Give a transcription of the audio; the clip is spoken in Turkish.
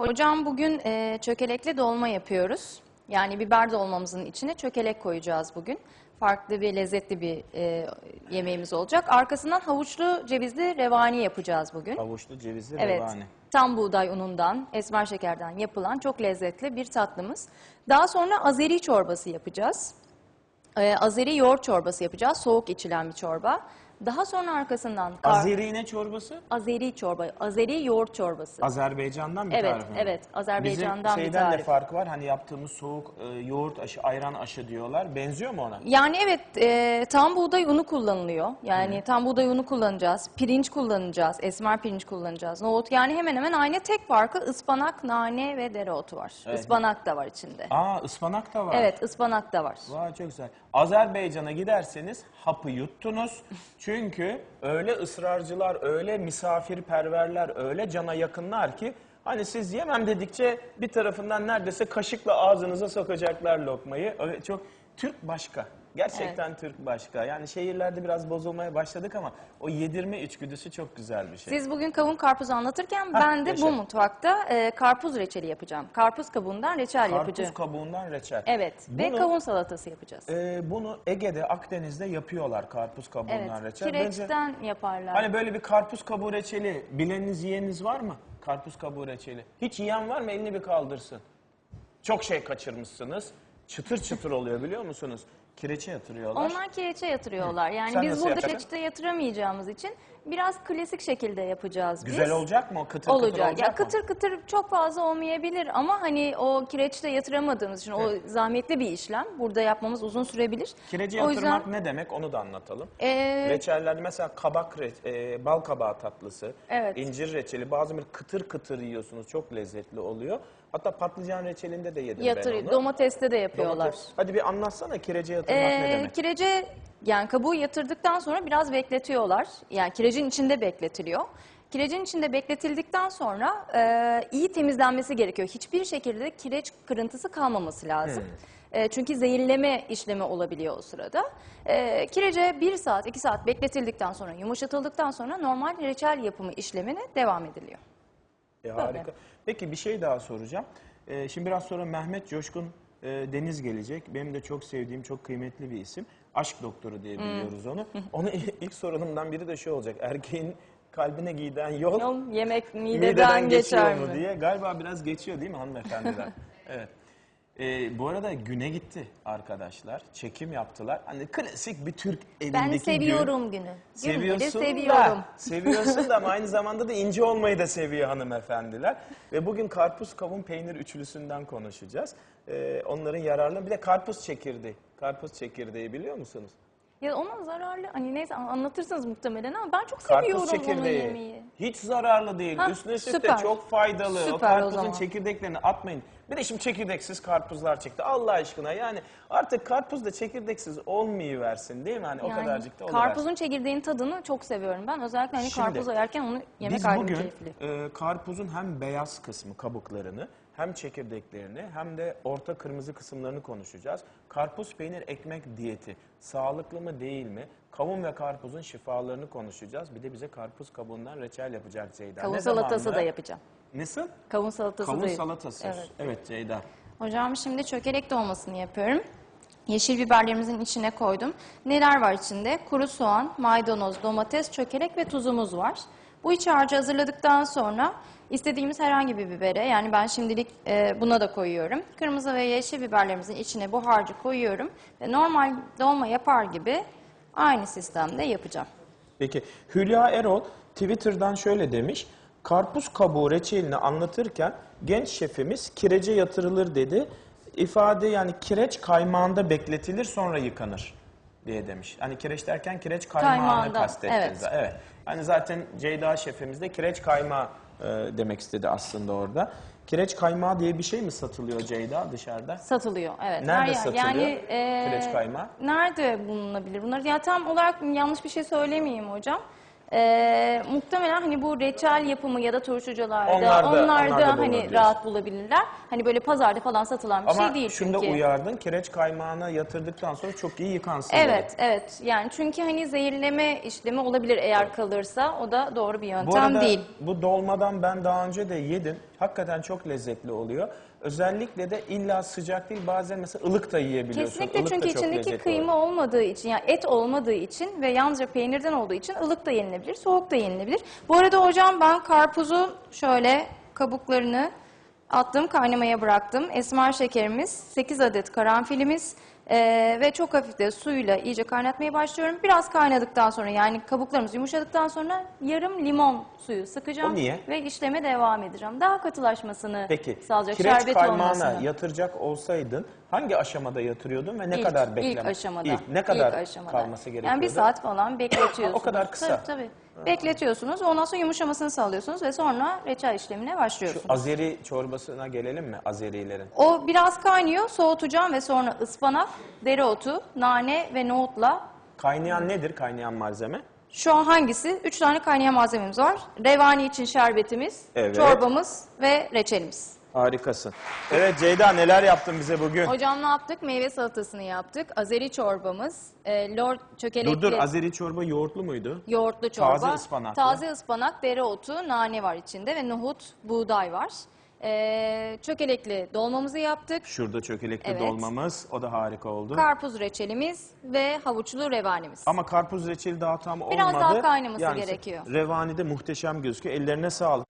Hocam bugün e, çökelekli dolma yapıyoruz. Yani biber dolmamızın içine çökelek koyacağız bugün. Farklı bir lezzetli bir e, yemeğimiz olacak. Arkasından havuçlu cevizli revani yapacağız bugün. Havuçlu cevizli Evet. revani. Tam buğday unundan, esmer şekerden yapılan çok lezzetli bir tatlımız. Daha sonra Azeri çorbası yapacağız. Ee, Azeri yoğurt çorbası yapacağız. Soğuk içilen bir çorba. Daha sonra arkasından kar- Azeri ne çorbası? Azeri çorba, Azeri yoğurt çorbası. Azerbaycan'dan bir Evet, tarif mi? evet. Azerbaycan'dan bir Bizim şeyden de tarif. farkı var. Hani yaptığımız soğuk e, yoğurt aşı, ayran aşı diyorlar. Benziyor mu ona? Yani evet e, tam buğday unu kullanılıyor. Yani tam buğday unu kullanacağız. Pirinç kullanacağız. Esmer pirinç kullanacağız. Nohut yani hemen hemen aynı tek farkı ıspanak, nane ve dereotu var. Evet. Ispanak da var içinde. Aa ıspanak da var. Evet ıspanak da var. Vay çok güzel. Azerbaycan'a giderseniz hapı yuttunuz. Çünkü öyle ısrarcılar, öyle misafirperverler, öyle cana yakınlar ki hani siz yemem dedikçe bir tarafından neredeyse kaşıkla ağzınıza sokacaklar lokmayı. Öyle çok Türk başka. Gerçekten Türk başka. Yani şehirlerde biraz bozulmaya başladık ama o yedirme içgüdüsü çok güzel bir şey. Siz bugün kavun karpuz anlatırken Hah, ben de yaşa. bu mutfakta e, karpuz reçeli yapacağım. Karpuz kabuğundan reçel yapacağım. Karpuz kabuğundan reçel. Evet ve Bunu- kavun salatası yapacağız. Ee, bunu Ege'de, Akdeniz'de yapıyorlar karpuz kabuğundan evet reçel. Bence- kireçten yaparlar. Hani böyle bir karpuz kabuğu reçeli bileniniz yiyeniniz var mı? Karpuz kabuğu reçeli. Hiç yiyen var mı? Elini bir kaldırsın. Çok şey kaçırmışsınız. Çıtır çıtır oluyor biliyor musunuz? Kireçe yatırıyorlar. Onlar kireçe yatırıyorlar. Yani Sen biz nasıl burada yapacaksın? kireçte yatıramayacağımız için biraz klasik şekilde yapacağız biz. Güzel olacak mı? O kıtır kıtır olacak ya mı? kıtır kıtır çok fazla olmayabilir ama hani o kireçte yatıramadığımız için o zahmetli bir işlem. Burada yapmamız uzun sürebilir. Kireci o yatırmak yüzden ne demek onu da anlatalım. e, Reçellerde mesela kabak, re- e, bal kabağı tatlısı, Evet. incir reçeli bazı bir kıtır kıtır yiyorsunuz. Çok lezzetli oluyor. Hatta patlıcan reçelinde de yedim ben yatır, onu. domateste de yapıyorlar. Domates. Hadi bir anlatsana kirece yatırmak ne Ee, demek? kirece yani kabuğu yatırdıktan sonra biraz bekletiyorlar. Yani kirecin içinde bekletiliyor. Kirecin içinde bekletildikten sonra e, iyi temizlenmesi gerekiyor. Hiçbir şekilde kireç kırıntısı kalmaması lazım. Hmm. E, çünkü zehirleme işlemi olabiliyor o sırada. E, kirece bir saat, iki saat bekletildikten sonra, yumuşatıldıktan sonra normal reçel yapımı işlemine devam ediliyor. E, harika. Peki bir şey daha soracağım. E, şimdi biraz sonra Mehmet Coşkun e, Deniz gelecek. Benim de çok sevdiğim, çok kıymetli bir isim. Aşk doktoru diye biliyoruz onu. Onu ilk sorunumdan biri de şu olacak. Erkeğin kalbine giden yol, Yol yemek mideden, mideden geçiyor geçer mu mi? diye. Galiba biraz geçiyor değil mi hanımefendiler? evet. E, bu arada güne gitti arkadaşlar. Çekim yaptılar. Hani klasik bir Türk evindeki Ben gün. seviyorum günü. Günleri Seviyorsun seviyorum. da, seviyorsun da ama aynı zamanda da ince olmayı da seviyor hanımefendiler. Ve bugün karpuz, kavun, peynir üçlüsünden konuşacağız. Ee, onların yararlı. Bir de karpuz çekirdeği. Karpuz çekirdeği biliyor musunuz? Ya ona zararlı hani neyse anlatırsınız muhtemelen ama ben çok Karpuz seviyorum onu çekirdeği. yemeği. Hiç zararlı değil. Ha, Üstüne üstlük de süper. çok faydalı. Süper o o karpuzun zaman. çekirdeklerini atmayın. Bir de şimdi çekirdeksiz karpuzlar çıktı. Allah aşkına yani artık karpuz da çekirdeksiz olmayıversin değil mi? Hani o kadarcık da oluversin. karpuzun çekirdeğinin tadını çok seviyorum ben. Özellikle hani Şimdi, karpuz yerken onu yemek Biz ayrı bugün keyifli. e, karpuzun hem beyaz kısmı kabuklarını hem çekirdeklerini hem de orta kırmızı kısımlarını konuşacağız. Karpuz peynir ekmek diyeti sağlıklı mı değil mi? Kavun ve karpuzun şifalarını konuşacağız. Bir de bize karpuz kabuğundan reçel yapacak Ceyda. Kavun Ne salatası zamanla? da yapacağım. Nasıl? Kavun salatası Kavun da salatası. Evet. evet Ceyda. Hocam şimdi çökelek dolmasını yapıyorum. Yeşil biberlerimizin içine koydum. Neler var içinde? Kuru soğan, maydanoz, domates, çökelek ve tuzumuz var. Bu iç harcı hazırladıktan sonra istediğimiz herhangi bir bibere yani ben şimdilik e, buna da koyuyorum. Kırmızı ve yeşil biberlerimizin içine bu harcı koyuyorum ve normal dolma yapar gibi aynı sistemde yapacağım. Peki Hülya Erol Twitter'dan şöyle demiş. Karpuz kabuğu reçelini anlatırken genç şefimiz kirece yatırılır dedi. İfade yani kireç kaymağında bekletilir sonra yıkanır diye demiş. Hani kireç derken kireç kaymağını Kaymağında, kastettiniz. evet. evet. Hani zaten Ceyda şefimiz de kireç kaymağı e, demek istedi aslında orada. Kireç kaymağı diye bir şey mi satılıyor Ceyda dışarıda? Satılıyor evet. Nerede Her yer. satılıyor Yani, e, kireç kaymağı? Nerede bulunabilir bunlar? Ya tam olarak yanlış bir şey söylemeyeyim hocam. Ee, muhtemelen hani bu reçel yapımı ya da turşucularda onlarda da hani olabilir. rahat bulabilirler. Hani böyle pazarda falan satılan bir Ama şey değil şunu da çünkü. uyardın. Kireç kaymağına yatırdıktan sonra çok iyi yıkansın. Evet, dedi. evet. Yani çünkü hani zehirleme işlemi olabilir eğer kalırsa. O da doğru bir yöntem Bu arada değil. bu dolmadan ben daha önce de yedim. Hakikaten çok lezzetli oluyor. Özellikle de illa sıcak değil bazen mesela ılık da yiyebiliyorsun. Kesinlikle Ilık da çünkü çok içindeki lezzetli kıyma oluyor. olmadığı için yani et olmadığı için ve yalnızca peynirden olduğu için ılık da yenilebilir, soğuk da yenilebilir. Bu arada hocam ben karpuzu şöyle kabuklarını attım, kaynamaya bıraktım. Esmer şekerimiz, 8 adet karanfilimiz eee, ve çok hafif de suyla iyice kaynatmaya başlıyorum. Biraz kaynadıktan sonra yani kabuklarımız yumuşadıktan sonra yarım limon suyu sıkacağım. O niye? Ve işleme devam edeceğim. Daha katılaşmasını Peki sağlayacak, kireç şerbet olmasını. yatıracak olsaydın hangi aşamada yatırıyordun ve ne İlk- kadar bekleme? İlk aşamada. İlk, ne kadar İlk aşamada. kalması gerekiyordu? Yani bir saat falan bekletiyorsunuz. O kadar kısa. Tabii tabii. Bekletiyorsunuz. Ondan sonra yumuşamasını sağlıyorsunuz ve sonra reçel işlemine başlıyorsunuz. Azeri çorbasına gelelim mi Azerilerin? O biraz kaynıyor. Soğutacağım ve sonra ıspanak, dereotu, nane ve nohutla Kaynayan nedir kaynayan malzeme? şu an hangisi? Üç tane kaynayan malzememiz var. Revani için şerbetimiz, Evet. çorbamız ve reçelimiz. Harikasın. Evet Ceyda neler yaptın bize bugün? Hocam ne yaptık? Meyve salatasını yaptık. Azeri çorbamız, e, lor çökelekli... Dur dur Azeri çorba yoğurtlu muydu? Yoğurtlu çorba. Taze ıspanaklı. Taze ıspanak, dereotu, nane var içinde ve nohut, buğday var. Ee, çökelekli dolmamızı yaptık. Şurada çökelekli Evet. dolmamız. O da harika oldu. Karpuz reçelimiz ve havuçlu revanimiz. Ama karpuz reçeli daha tam Biraz olmadı. daha kaynaması gerekiyor. Revani de muhteşem gözüküyor. Ellerine sağlık.